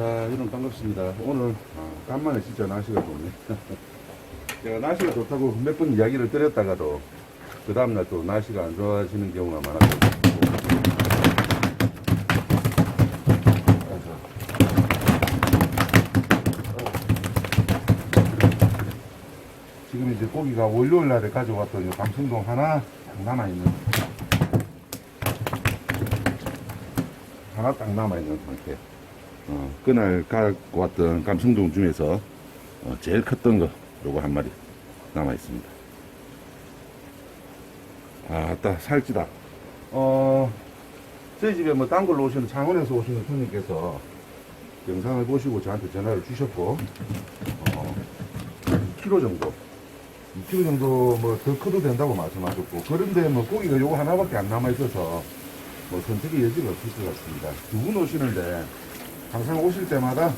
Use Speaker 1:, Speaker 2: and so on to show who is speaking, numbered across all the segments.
Speaker 1: 자, 여러분 반갑습니다. 오늘 아, 간만에 진짜 날씨가 좋네. 제가 날씨가 좋다고 몇 번 이야기를 드렸다가도 그 다음날 또 날씨가 안 좋아지는 경우가 많았거든요. 지금 이제 고기가 월요일 날에 가져왔던 요 감성동 하나 딱 남아있는 하나 딱 남아있는 상태. 어, 그날 갖고 왔던 감성동 중에서 어, 제일 컸던 거 요거 한 마리 남아 있습니다. 아따 살찌다. 어 저희 집에 뭐딴 걸로 오시는 창원에서 오시는 손님께서 영상을 보시고 저한테 전화를 주셨고 어, 2kg 정도 2kg 정도 뭐 더 커도 된다고 말씀하셨고 그런데 뭐 고기가 요거 하나밖에 안 남아 있어서 뭐 선택의 여지가 없을 것 같습니다. 두 분 오시는데 항상 오실 때마다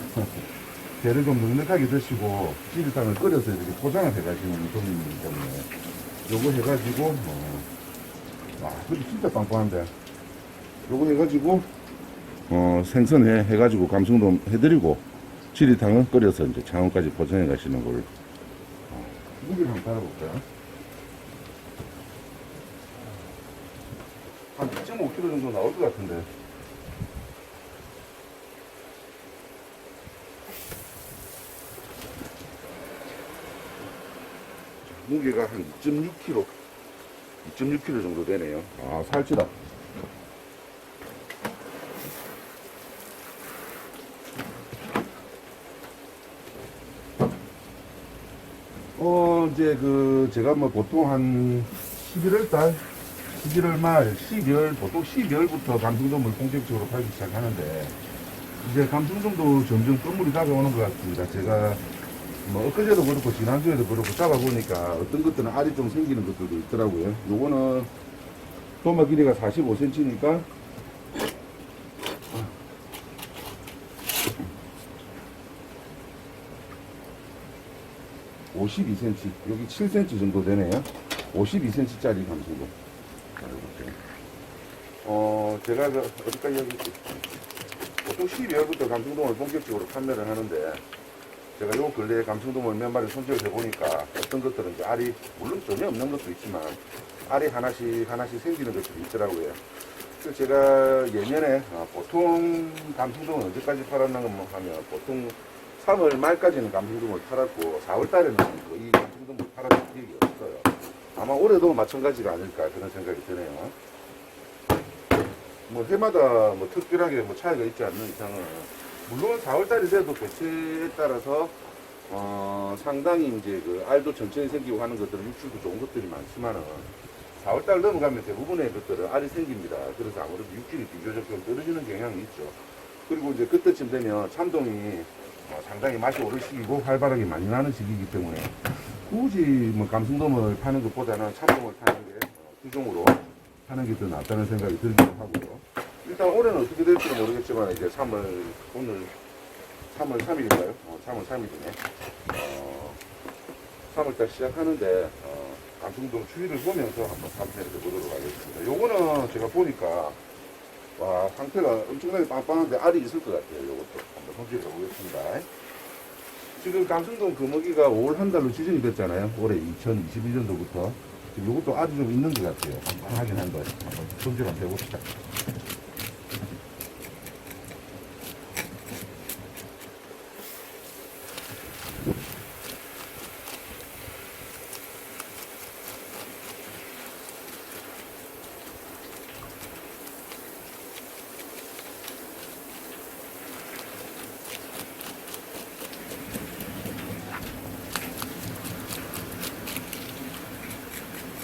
Speaker 1: 배를 좀 넉넉하게 드시고 찌릿탕을 끓여서 이렇게 포장을 해가시는 손님이기 때문에 요거 해가지고 어, 와 그게 진짜 빵빵한데 요거 해가지고 어, 생선회 해가지고 감성도 해드리고 찌릿탕은 끓여서 이제 창원까지 포장해 가시는 걸 어, 무게를 한번 달아볼까요? 한 2.5kg 정도 나올 것 같은데 무게가 한 2.6kg 2.6kg 정도 되네요. 아 살찌다. 어 이제 그 제가 뭐 보통 한 11월 달 11월 말 12월 보통 12월부터 감성돔을 본격적으로 팔기 시작하는데 이제 감성돔도 점점 끝물이 다가오는 것 같습니다. 제가 뭐 엊그제도 그렇고 지난주에도 그렇고 잡아보니까 어떤 것들은 알이 좀 생기는 것들도 있더라고요. 요거는 도마 길이가 45cm니까 (52cm) 여기 (7cm) 정도 되네요 (52cm짜리) 감성도 자, 이렇게. 어 제가 그 어디까지 여기 보통 12월부터 감성동을 본격적으로 판매를 하는데 제가 요 근래에 감성돔을 몇 마리 손질을 해보니까 어떤 것들은 이제 알이 물론 전혀 없는 것도 있지만 알이 하나씩 하나씩 생기는 것들이 있더라고요. 그래서 제가 예년에 아, 보통 감성돔을 언제까지 팔았나 뭐 하면 보통 3월 말까지는 감성돔을 팔았고 4월 달에는 뭐이 감성돔을 팔았던 기억이 없어요. 아마 올해도 마찬가지가 아닐까 그런 생각이 드네요. 뭐 해마다 뭐 특별하게 뭐 차이가 있지 않는 이상은 물론 4월달이 돼도 개체에 따라서 어, 상당히 이제 그 알도 천천히 생기고 하는 것들은 육질도 좋은 것들이 많지만은 4월달 넘어가면 대부분의 것들은 알이 생깁니다. 그래서 아무래도 육질이 비교적 좀 떨어지는 경향이 있죠. 그리고 이제 그때쯤 되면 참돔이 어, 상당히 맛이 오를 시기고 활발하게 많이 나는 시기이기 때문에 굳이 뭐 감성돔을 파는 것보다는 참돔을 파는 게 어, 주종으로 하는 게 더 낫다는 생각이 들기도 하고요. 일단 올해는 어떻게 될지는 모르겠지만 이제 3월 오늘 3월 3일인가요? 어, 3월 3일이네. 어, 3월달 시작하는데 어, 감성동 추위를 보면서 한번 판매를 해보도록 하겠습니다. 요거는 제가 보니까 와 상태가 엄청나게 빵빵한데 알이 있을 것 같아요. 요것도 한번 손질해 보겠습니다. 지금 감성동 금어기가 5월 한 달로 지정이 됐잖아요. 올해 2021년도부터. 지금 요것도 알이 좀 있는 것 같아요. 빵빵하긴 한데 한번 손질 한번 해봅시다.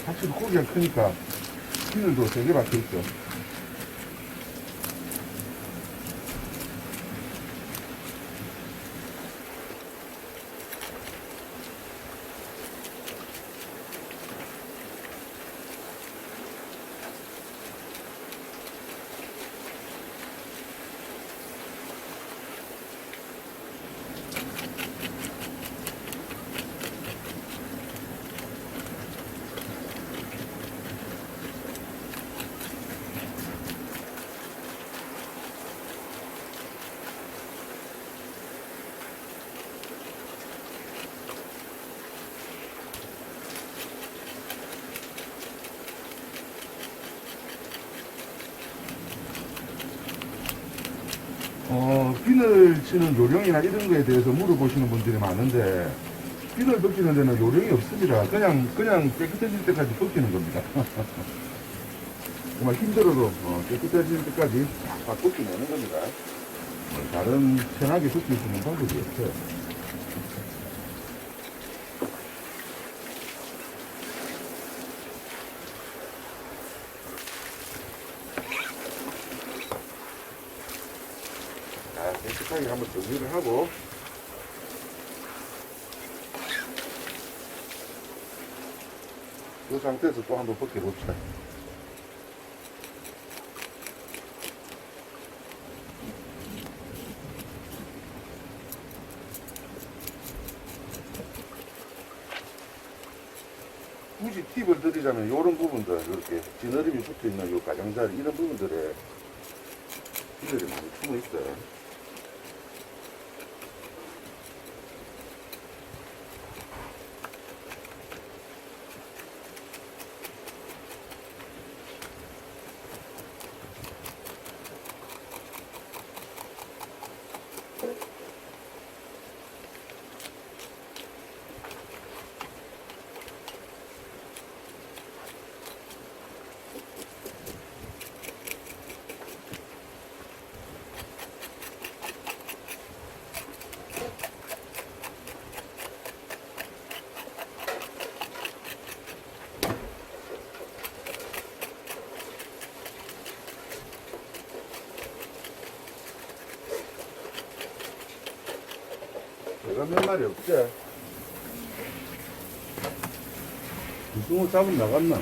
Speaker 1: 확실히 크니까 피늘도 세게 박혀있죠. 치는 요령이나 이런 거에 대해서 물어보시는 분들이 많은데, 비늘 벗기는 데는 요령이 없습니다. 그냥, 그냥 깨끗해질 때까지 벗기는 겁니다. 정말 힘들어도 어, 깨끗해질 때까지 다 벗기내는 겁니다. 어, 다른 편하게 벗길 수 있는 방법이 없어요. 자, 깨끗하게 한번 정리를 하고 이 상태에서 또 한번 벗겨봅시다. 굳이 팁을 드리자면 이런 부분들 이렇게 지느러미 붙어있는 요 가장자리 이런 부분들에 비늘이 많이 숨어 있어요. 몇 마리 없지? 무슨 잡은 나갔나?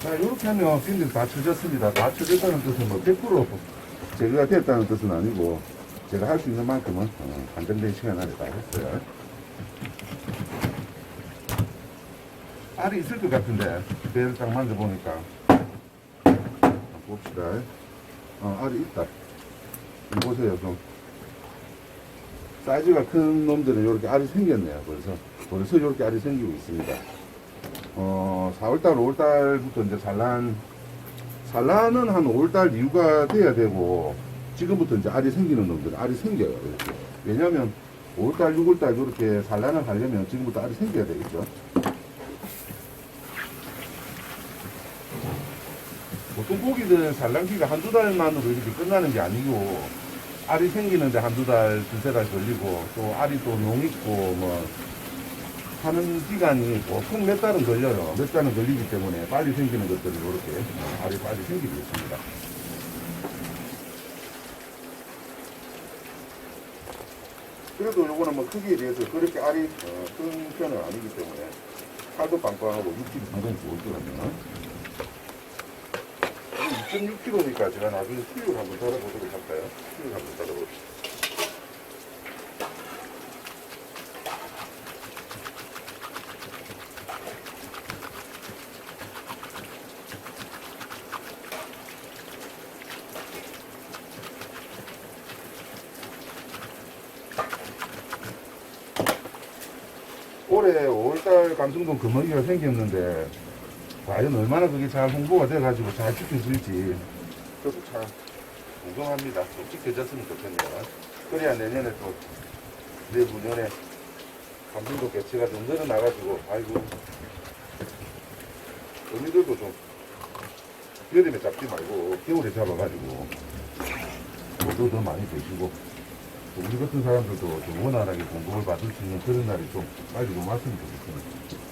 Speaker 1: 자, 이렇게 하면 핀들 다 쳐졌습니다. 다 쳐졌다는 뜻은 뭐 100% 제거가 됐다는 뜻은 아니고 제가 할 수 있는 만큼은 어, 한정된 시간 안에 다 했어요. 알이 있을 것 같은데 배를 딱 만져보니까 봅시다. 어, 알이 있다. 보세요, 좀. 사이즈가 큰 놈들은 이렇게 알이 생겼네요. 벌써. 벌써 이렇게 알이 생기고 있습니다. 어, 4월달, 5월달부터 이제 산란, 산란은 한 5월달 이후가 돼야 되고, 지금부터 이제 알이 생기는 놈들은 알이 생겨요. 이렇게. 왜냐면, 5월달, 6월달 이렇게 산란을 하려면 지금부터 알이 생겨야 되겠죠. 보통 고기들 산란기가 한두 달만으로 이렇게 끝나는 게 아니고 알이 생기는데 한두 달, 두세 달 걸리고 또 알이 또용 있고 뭐 하는 기간이 보통 몇 달은 걸려요. 몇 달은 걸리기 때문에 빨리 생기는 것들은 이렇게 알이 빨리 생기고 있습니다. 그래도 요거는 뭐 크기에 비해서 그렇게 알이 어, 큰 편은 아니기 때문에 살도 빵빵하고 육질이 상당히 좋을 거거든요. 2.6kg니까 제가 나중에 수육을 한번 달아보도록 할까요? 수육 한번 달아봅시다. 올해 5월달 감성동 금어기가 생겼는데 과연 얼마나 그게 잘 홍보가 돼가지고 잘 지켜질지 저도 참 궁금합니다. 좀 지켜졌으면 좋겠네요. 그래야 내년에 또 내후년에 감성도 개체가 좀 늘어나가지고 아이고 어미들도 좀 여름에 잡지 말고 겨울에 잡아가지고 돈도 더 많이 드시고 또 우리 같은 사람들도 좀 원활하게 공급을 받을 수 있는 그런 날이 좀 빨리 좀 왔으면 좋겠습니다.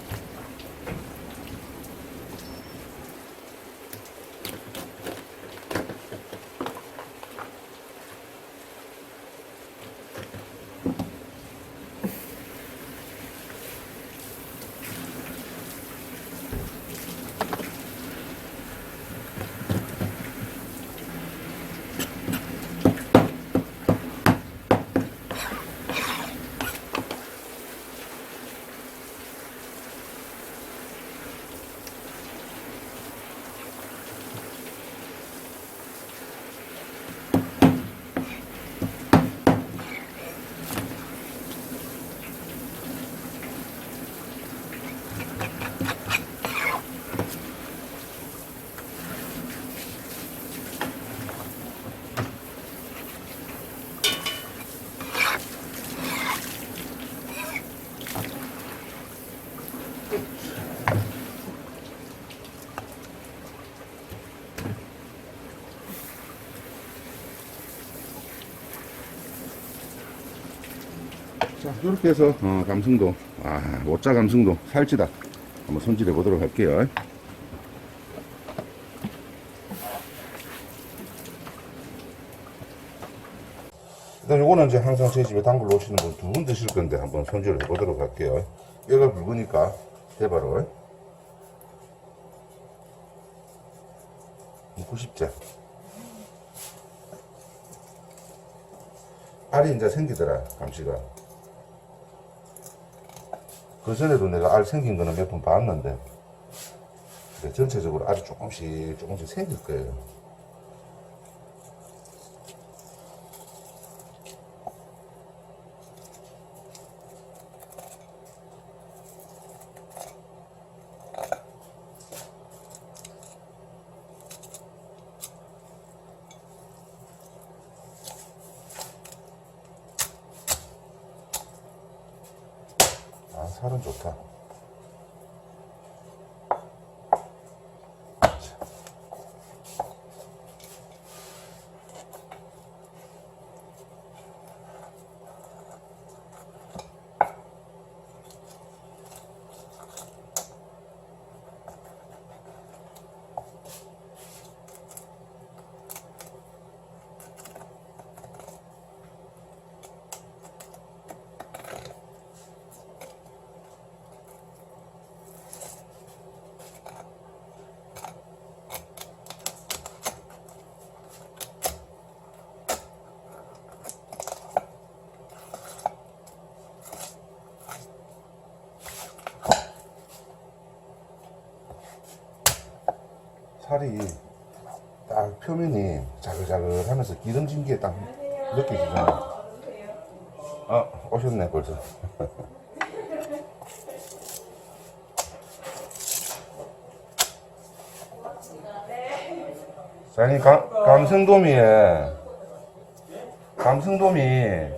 Speaker 1: 이렇게 해서 어, 감승도, 아, 모짜 감승도 살찌다 한번 손질해 보도록 할게요. 일단 요거는 이제 항상 제 집에 단골 오시는 분 두 분 드실 건데 한번 손질해 보도록 할게요. 뼈가 굵으니까 대바로 먹고 싶지? 알이 이제 생기더라 감시가 그 전에도 내가 알 생긴 거는 몇 번 봤는데 전체적으로 알이 조금씩 조금씩 생길 거예요 아 살은 좋다 살이 딱 표면이 자글자글 하면서 기름진 게 딱 느껴지잖아. 아, 오셨네, 벌써. 사장님, 감, 감성돔이에, 감성돔이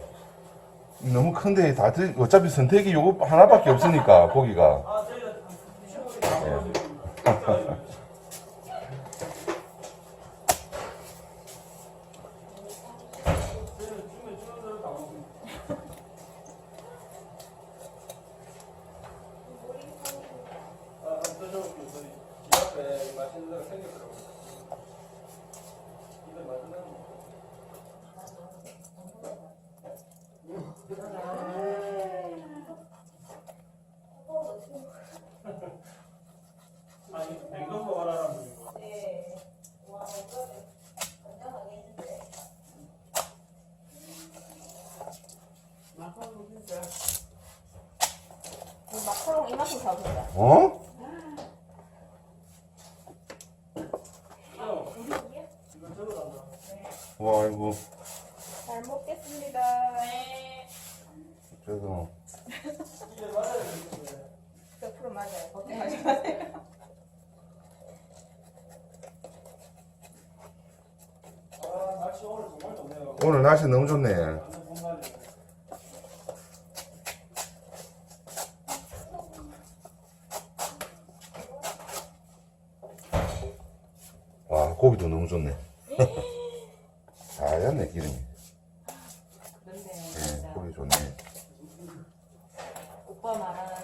Speaker 1: 너무 큰데 다 드, 어차피 선택이 요거 하나밖에 없으니까, 고기가.
Speaker 2: 아니 냉동고 가라는 분이고
Speaker 3: 마카롱 이만큼 사준다.
Speaker 1: 어?
Speaker 2: 이거 적어간다
Speaker 1: 와, 아이고.
Speaker 3: 잘 먹겠습니다.
Speaker 2: 맞아야 되겠네
Speaker 3: 100% 맞아요. 걱정하지 마세요.
Speaker 2: 아 날씨 오늘 정말 좋네요
Speaker 1: 오늘 날씨 너무 좋네 와, 고기도 너무 좋네. 하얗네, 기름이.
Speaker 3: 그런데
Speaker 1: 네,
Speaker 3: 진짜
Speaker 1: 고기 좋네.
Speaker 3: 오빠 말하는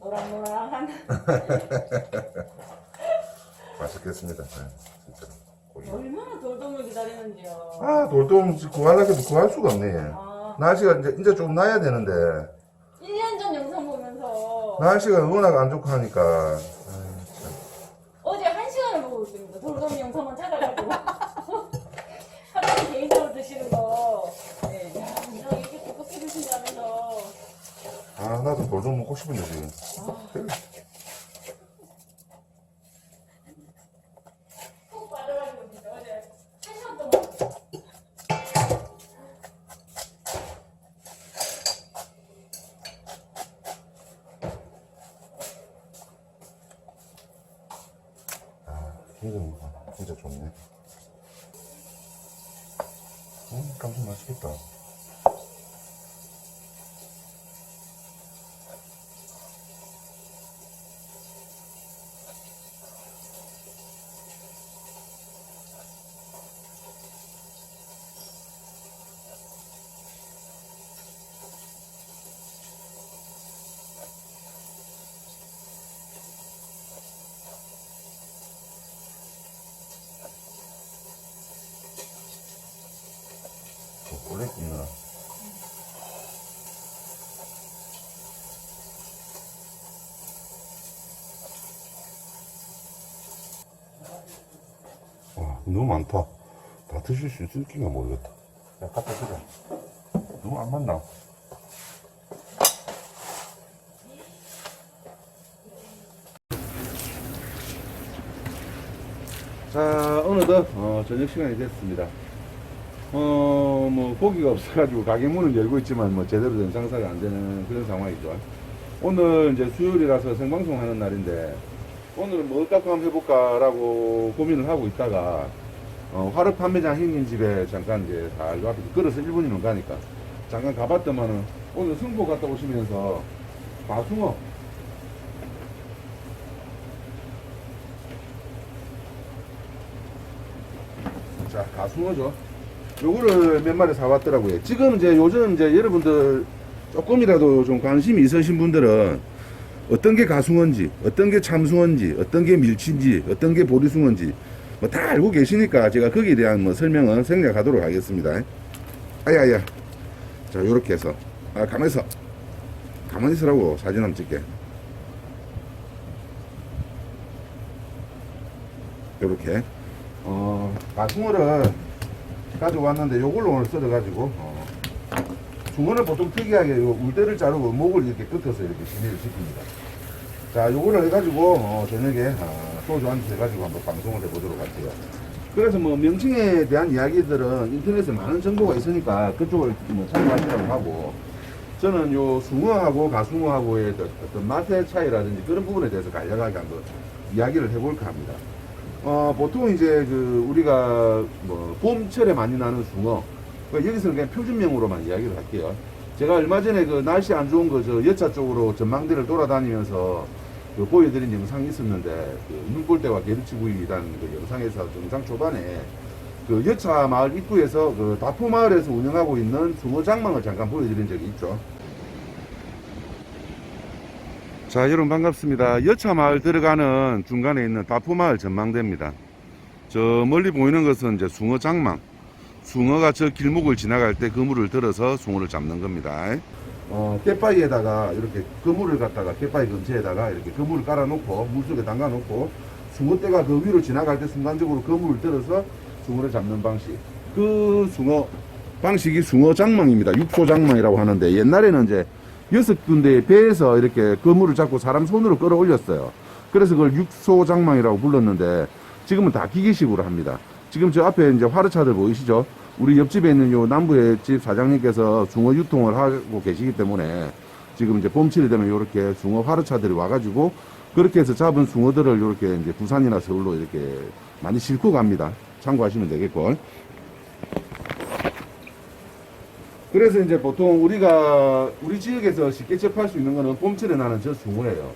Speaker 3: 노랑노랑한
Speaker 1: 맛있겠습니다. 네, 진짜. 고기.
Speaker 3: 얼마나 돌돔을 기다리는지요.
Speaker 1: 아, 돌돔 구하려고 해도 구할 수가 없네.
Speaker 3: 아,
Speaker 1: 날씨가 이제, 이제 좀 나야 되는데,
Speaker 3: 1년 전 영상 보면서
Speaker 1: 날씨가 워낙 안 좋고 하니까.
Speaker 3: 어제 한 시간을 보고 있습니다. 돌돔 영상만 찾아가지고. 하나님 개인적으로 드시는 거. 네. 야, 이렇게 두껍게 드신다면서.
Speaker 1: 아, 나도 돌돔 먹고 싶은데, 지금. 그래.
Speaker 3: 푹 빠져가지고 진짜 어제 한 시간 동안.
Speaker 1: 기름 진짜 좋네. 음, 깜짝 맛있겠다. 그래, 이거. 와, 너무 많다. 다 드실 수 있을지가 모르겠다. 야, 갖다 주자. 너무 안 맞나? 자, 어느덧 어, 저녁 시간이 됐습니다. 어, 뭐 고기가 없어가지고 가게 문은 열고 있지만 뭐 제대로 된 장사가 안 되는 그런 상황이죠. 오늘 이제 수요일이라서 생방송 하는 날인데 오늘은 뭐 갖고 한번 해볼까라고 고민을 하고 있다가 어, 화력 판매장 형님 집에 잠깐 이제 다요 앞에 걸어서 1분이면 가니까 잠깐 가봤더만은 오늘 승보 갔다 오시면서 마숭어 자 가숭어죠. 요거를 몇 마리 사왔더라고요. 지금 이제 요즘 이제 여러분들 조금이라도 좀 관심이 있으신 분들은 어떤 게 가숭어인지 어떤 게 참숭어인지 어떤 게 밀치인지 어떤 게 보리숭어인지 뭐 다 알고 계시니까 제가 거기에 대한 뭐 설명은 생략하도록 하겠습니다. 아야야. 자 요렇게 해서. 아 가만히 있어. 가만히 있으라고 사진 한번 찍게. 요렇게. 어 가숭어를 가지고 왔는데 요걸로 오늘 썰어가지고 어, 중어는 보통 특이하게 요 울대를 자르고 목을 이렇게 끝에서 이렇게 진행을 시킵니다. 자, 요거를 해가지고 어, 저녁에 아, 소주 한잔 해가지고 한번 방송을 해보도록 할게요. 그래서 뭐 명칭에 대한 이야기들은 인터넷에 많은 정보가 있으니까 그쪽을 뭐 참고하시라고 하고 저는 요 숭어하고 가숭어하고의 어떤- 어떤 맛의 차이라든지 그런 부분에 대해서 간략하게 한번 이야기를 해볼까 합니다. 어, 보통 이제 그 우리가 뭐 봄철에 많이 나는 숭어 그 여기서는 그냥 표준명으로만 이야기를 할게요. 제가 얼마 전에 그 날씨 안 좋은 거 저 여차 쪽으로 전망대를 돌아다니면서 그 보여드린 영상이 있었는데 그 눈볼대와 게르치구이라는 그 영상에서 영상 초반에 그 여차 마을 입구에서 그 다포 마을에서 운영하고 있는 숭어 장망을 잠깐 보여드린 적이 있죠. 자, 여러분 반갑습니다. 여차 마을 들어가는 중간에 있는 다포 마을 전망대입니다. 저 멀리 보이는 것은 이제 숭어 장망. 숭어가 저 길목을 지나갈 때 그물을 들어서 숭어를 잡는 겁니다. 어, 깻바위에다가 이렇게 그물을 갖다가 깻바위 근처에다가 이렇게 그물을 깔아놓고 물속에 담가놓고 숭어떼가 그 위로 지나갈 때 순간적으로 그물을 들어서 숭어를 잡는 방식. 그 숭어 방식이 숭어 장망입니다. 육소 장망이라고 하는데 옛날에는 이제 여섯 군데의 배에서 이렇게 그물을 잡고 사람 손으로 끌어올렸어요. 그래서 그걸 육소 장망이라고 불렀는데 지금은 다 기계식으로 합니다. 지금 저 앞에 이제 화르차들 보이시죠? 우리 옆집에 있는 요 남부의 집 사장님께서 숭어 유통을 하고 계시기 때문에 지금 이제 봄철이 되면 이렇게 숭어 화르차들이 와가지고 그렇게 해서 잡은 숭어들을 이렇게 이제 부산이나 서울로 이렇게 많이 싣고 갑니다. 참고하시면 되겠고. 그래서 이제 보통 우리가 우리 지역에서 쉽게 접할 수 있는 거는 봄철에 나는 저 숭어예요.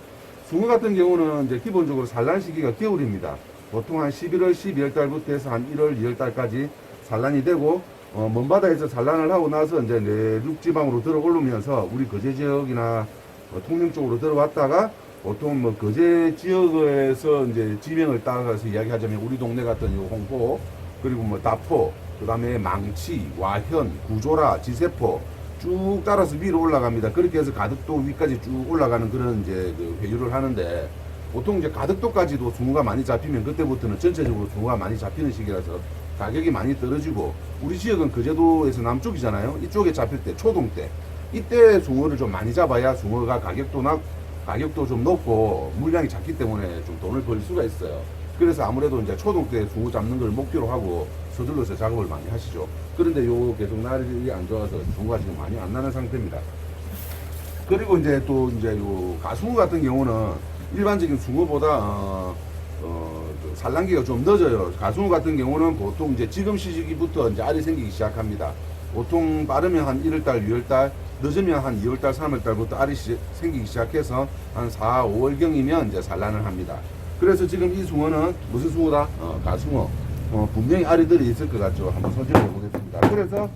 Speaker 1: 숭어 같은 경우는 이제 기본적으로 산란 시기가 겨울입니다. 보통 한 11월, 12월 달부터 해서 한 1월, 2월 달까지 산란이 되고 어, 먼 바다에서 산란을 하고 나서 이제 내륙 지방으로 들어 올르면서 우리 거제 지역이나 어, 통영 쪽으로 들어왔다가 보통 뭐 거제 지역에서 이제 지명을 따라가서 이야기하자면 우리 동네 같은 요 홍포 그리고 뭐 다포 그다음에 망치, 와현, 구조라, 지세포 쭉 따라서 위로 올라갑니다. 그렇게 해서 가덕도 위까지 쭉 올라가는 그런 이제 그 회유를 하는데 보통 이제 가덕도까지도 숭어가 많이 잡히면 그때부터는 전체적으로 숭어가 많이 잡히는 시기라서 가격이 많이 떨어지고 우리 지역은 거제도에서 남쪽이잖아요. 이쪽에 잡힐 때 초동 때 이때 숭어를 좀 많이 잡아야 숭어가 가격도 낮 가격도 좀 높고 물량이 작기 때문에 좀 돈을 벌 수가 있어요. 그래서 아무래도 이제 초동 때 숭어 잡는 걸 목표로 하고 서둘러서 작업을 많이 하시죠. 그런데 요 계속 날이 안 좋아서 숭어가 지금 많이 안 나는 상태입니다. 그리고 이제 또 이제 요 가숭어 같은 경우는 일반적인 숭어보다 어, 어, 그 산란기가 좀 늦어요. 가숭어 같은 경우는 보통 이제 지금 시기부터 이제 알이 생기기 시작합니다. 보통 빠르면 한 1월달, 6월달, 늦으면 한 2월달, 3월달부터 알이 시- 생기기 시작해서 한 4, 5월경이면 이제 산란을 합니다. 그래서 지금 이 숭어는 무슨 숭어다? 어, 가숭어. 어, 분명히 알이들이 있을 것 같죠. 한번 손질해 보겠습니다. 그래서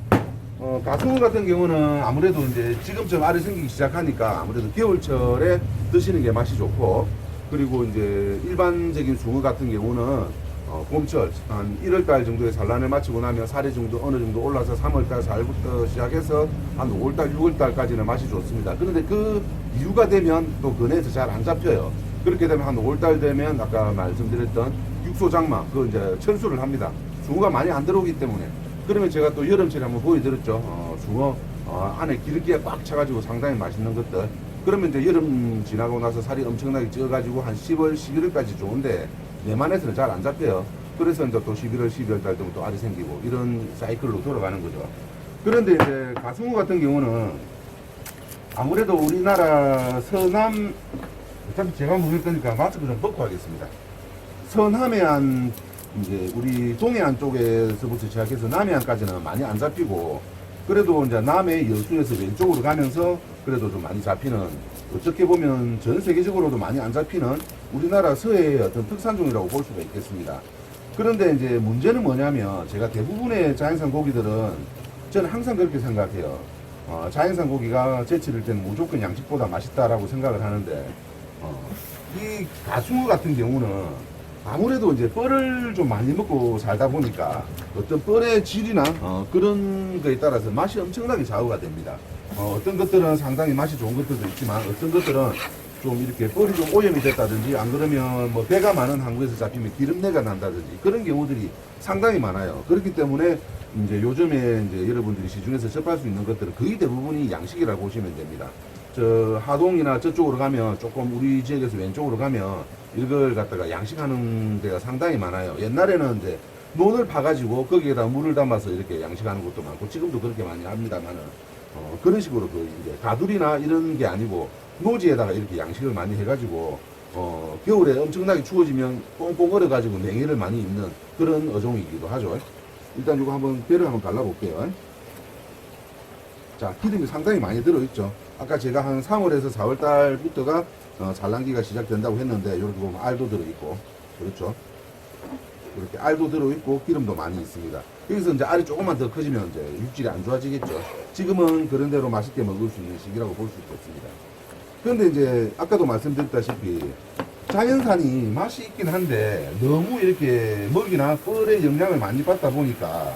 Speaker 1: 어, 가숭어 같은 경우는 아무래도 이제 지금쯤 알이 생기기 시작하니까 아무래도 겨울철에 드시는 게 맛이 좋고 그리고 이제 일반적인 숭어 같은 경우는 어, 봄철 한 1월달 정도에 산란을 마치고 나면 살이 정도 어느 정도 올라서 3월달 4월부터 시작해서 한 5월달 6월달까지는 맛이 좋습니다. 그런데 그 이유가 되면 또 근해에서 잘 안 잡혀요. 그렇게 되면 한 5월달 되면 아까 말씀드렸던 육소장마 그 이제 철수를 합니다. 숭어가 많이 안 들어오기 때문에 그러면 제가 또 여름철에 한번 보여드렸죠. 어, 숭어 어, 안에 기름기가 꽉 차가지고 상당히 맛있는 것들. 그러면 이제 여름 지나고 나서 살이 엄청나게 쪄가지고 한 10월, 11월까지 좋은데 내만에서는 잘 안 잡혀요. 그래서 이제 또 11월, 12월 달 되면 또 알이 생기고 이런 사이클로 돌아가는 거죠. 그런데 이제 가승호 같은 경우는 아무래도 우리나라 서남 어차피 제가 먹을 거니까 마스크 좀 벗고 하겠습니다. 서남해안 이제 우리 동해안 쪽에서부터 시작해서 남해안까지는 많이 안 잡히고 그래도 이제 남해 여수에서 왼쪽으로 가면서 그래도 좀 많이 잡히는 어떻게 보면 전 세계적으로도 많이 안 잡히는 우리나라 서해의 어떤 특산종이라고 볼 수가 있겠습니다. 그런데 이제 문제는 뭐냐면 제가 대부분의 자연산 고기들은 저는 항상 그렇게 생각해요. 어, 자연산 고기가 제철일 때는 무조건 양식보다 맛있다라고 생각을 하는데 어, 이 가숭어 같은 경우는 아무래도 이제 뻘을 좀 많이 먹고 살다 보니까 어떤 뻘의 질이나 어, 그런 거에 따라서 맛이 엄청나게 좌우가 됩니다. 어, 떤 것들은 상당히 맛이 좋은 것들도 있지만 어떤 것들은 좀 이렇게 뻘이 좀 오염이 됐다든지 안 그러면 뭐 배가 많은 항구에서 잡히면 기름내가 난다든지 그런 경우들이 상당히 많아요. 그렇기 때문에 이제 요즘에 이제 여러분들이 시중에서 접할 수 있는 것들은 거의 대부분이 양식이라고 보시면 됩니다. 저 하동이나 저쪽으로 가면 조금 우리 지역에서 왼쪽으로 가면 이걸 갖다가 양식하는 데가 상당히 많아요. 옛날에는 이제 논을 파가지고 거기에다 물을 담아서 이렇게 양식하는 것도 많고 지금도 그렇게 많이 합니다만은 어, 그런 식으로 그 이제 가두리나 이런 게 아니고 노지에다가 이렇게 양식을 많이 해가지고 어, 겨울에 엄청나게 추워지면 꽁꽁 얼어 가지고 냉해를 많이 입는 그런 어종이기도 하죠. 일단 이거 한번 배를 한번 갈라볼게요. 자, 기름이 상당히 많이 들어있죠. 아까 제가 한 3월에서 4월 달부터가 어, 산란기가 시작된다고 했는데 이렇게 보면 알도 들어있고 그렇죠. 이렇게 알도 들어있고 기름도 많이 있습니다. 여기서 이제 알이 조금만 더 커지면 이제 육질이 안 좋아지겠죠. 지금은 그런 대로 맛있게 먹을 수 있는 시기라고 볼 수 있겠습니다. 그런데 이제 아까도 말씀드렸다시피 자연산이 맛이 있긴 한데 너무 이렇게 먹이나 뻘의 영향을 많이 받다 보니까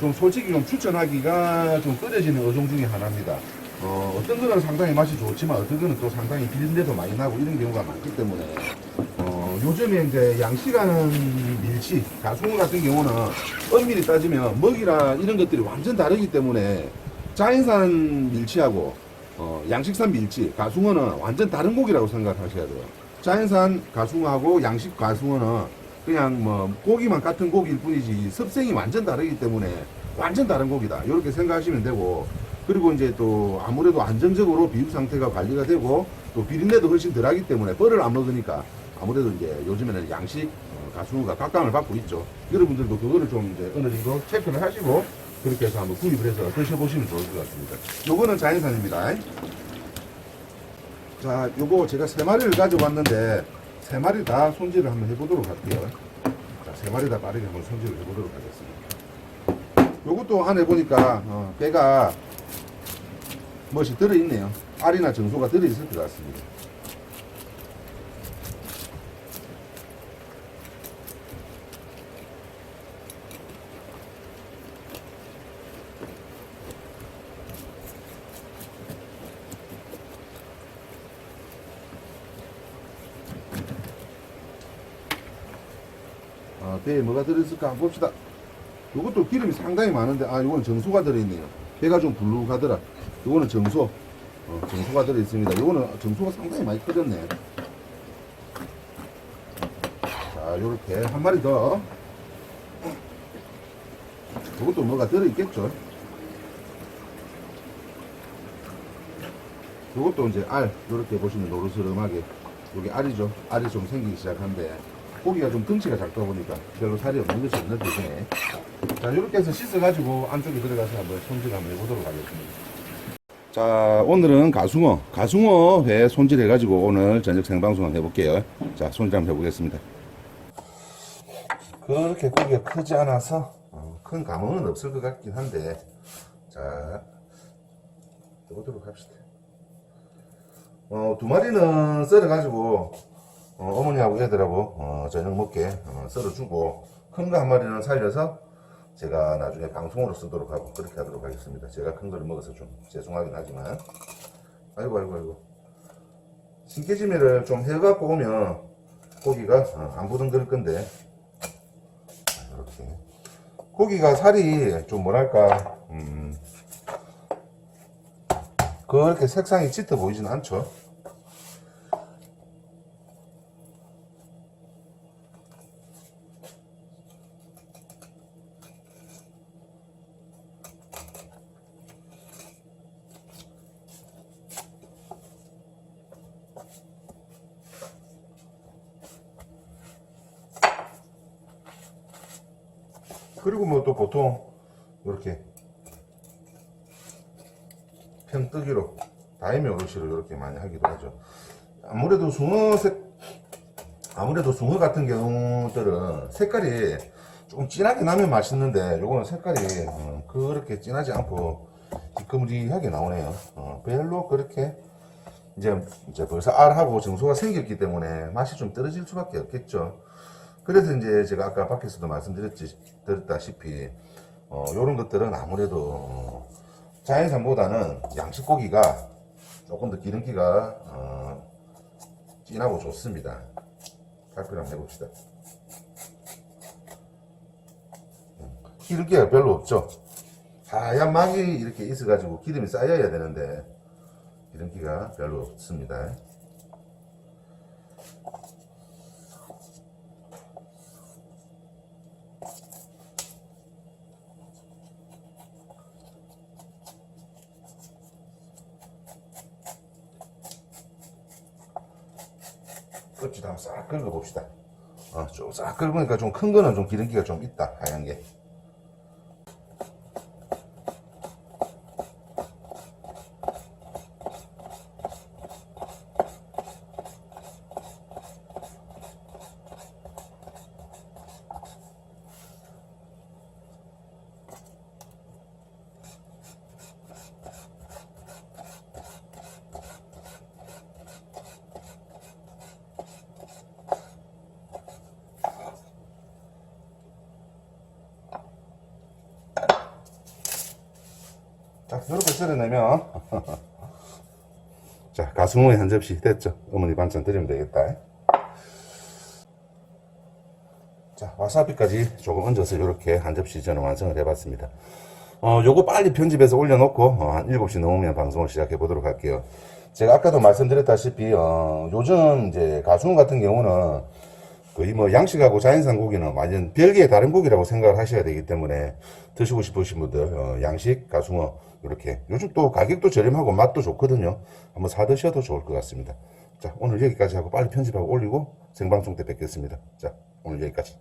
Speaker 1: 좀 솔직히 좀 추천하기가 좀 꺼려지는 어종 중에 하나입니다. 어, 떤 거는 상당히 맛이 좋지만 어떤 거는 또 상당히 비린내도 많이 나고 이런 경우가 많기 때문에 어, 요즘에 이제 양식하는 밀치, 가숭어 같은 경우는 엄밀히 따지면 먹이라 이런 것들이 완전 다르기 때문에 자연산 밀치하고 어, 양식산 밀치, 가숭어는 완전 다른 고기라고 생각하셔야 돼요. 자연산 가숭어하고 양식 가숭어는 그냥 뭐 고기만 같은 고기일 뿐이지 습성이 완전 다르기 때문에 완전 다른 고기다. 이렇게 생각하시면 되고 그리고 이제 또 아무래도 안정적으로 비육 상태가 관리가 되고 또 비린내도 훨씬 덜하기 때문에 뻘을 안 먹으니까 아무래도 이제 요즘에는 양식 어, 가수가 각광을 받고 있죠. 여러분들도 그거를 좀 이제 어느 정도 체크를 하시고 그렇게 해서 한번 구입을 해서 드셔보시면 좋을 것 같습니다. 요거는 자연산입니다. 자, 요거 제가 세 마리를 가져왔는데 세 마리 다 손질을 한번 해보도록 할게요. 자, 세 마리 다 빠르게 한번 손질을 해보도록 하겠습니다. 요것도 안에 보니까 어, 배가 멋이 들어있네요. 알이나 정소가 들어있을 것 같습니다. 배에 뭐가 들어있을까 한번 봅시다. 이것도 기름이 상당히 많은데, 아, 이건 정소가 들어있네요. 배가 좀 불룩하더라. 이거는 정소. 어, 정소가 들어있습니다. 이거는 정소가 상당히 많이 커졌네. 자, 요렇게 한 마리 더. 이것도 뭐가 들어있겠죠. 이것도 이제 알, 요렇게 보시면 노르스름하게. 여기 알이죠. 알이 좀 생기기 시작한데, 고기가 좀 덩치가 작다 보니까 별로 살이 없는 것이 없는 대신에. 자, 이렇게 해서 씻어가지고 안쪽에 들어가서 한번 손질 한번 해보도록 하겠습니다. 자, 오늘은 가숭어, 가숭어 회 손질 해가지고 오늘 저녁 생방송 한번 해볼게요. 자, 손질 한번 해보겠습니다. 그렇게 고기가 크지 않아서 어, 큰 감흥은 없을 것 같긴 한데, 자, 해보도록 합시다. 어, 두 마리는 썰어가지고 어, 머니하고 애들하고 어, 저녁 먹게 어, 썰어주고 큰 거 한 마리는 살려서 제가 나중에 방송으로 쓰도록 하고 그렇게 하도록 하겠습니다. 제가 큰 거를 먹어서 좀 죄송하긴 하지만 아이고 아이고 아이고 신깨지미를 좀 해갖고 오면 고기가 어, 안 부둥들 건데 이렇게 고기가 살이 좀 뭐랄까 음, 그렇게 색상이 짙어 보이지는 않죠. 그리고 뭐 또 보통 이렇게 평뜨기로 다이미 오롯이로 이렇게 많이 하기도 하죠. 아무래도 숭어색 아무래도 숭어 같은 경우들은 색깔이 조금 진하게 나면 맛있는데 요거는 색깔이 어, 그렇게 진하지 않고 희끄무리하게 나오네요. 어, 별로 그렇게 이제 이제 벌써 알하고 정소가 생겼기 때문에 맛이 좀 떨어질 수밖에 없겠죠. 그래서 이제 제가 아까 밖에서도 말씀드렸지 드렸다시피 어, 요런 것들은 아무래도 어, 자연산보다는 양식 고기가 조금 더 기름기가 어, 진하고 좋습니다. 발표를 한번 해봅시다. 음, 기름기가 별로 없죠. 하얀 막이 이렇게 있어가지고 기름이 쌓여야 되는데 기름기가 별로 없습니다. 끝이 한번 싹 긁어 봅시다. 어, 좀 싹 긁으니까 좀 큰 거는 좀 기름기가 좀 있다, 하얀 게. 이렇게 썰어내면 자, 가수무에 한 접시 됐죠? 어머니 반찬 드리면 되겠다. 자, 와사비까지 조금 얹어서 이렇게 한 접시 저는 완성을 해봤습니다. 어, 요거 빨리 편집해서 올려놓고, 어, 한 7시 넘으면 방송을 시작해 보도록 할게요. 제가 아까도 말씀드렸다시피, 어, 요즘 이제 가수무 같은 경우는 거의 뭐 양식하고 자연산 고기는 완전 별개의 다른 고기라고 생각을 하셔야 되기 때문에 드시고 싶으신 분들, 어, 양식, 가수무, 이렇게. 요즘 또 가격도 저렴하고 맛도 좋거든요. 한번 사 드셔도 좋을 것 같습니다. 자, 오늘 여기까지 하고 빨리 편집하고 올리고 생방송 때 뵙겠습니다. 자, 오늘 여기까지.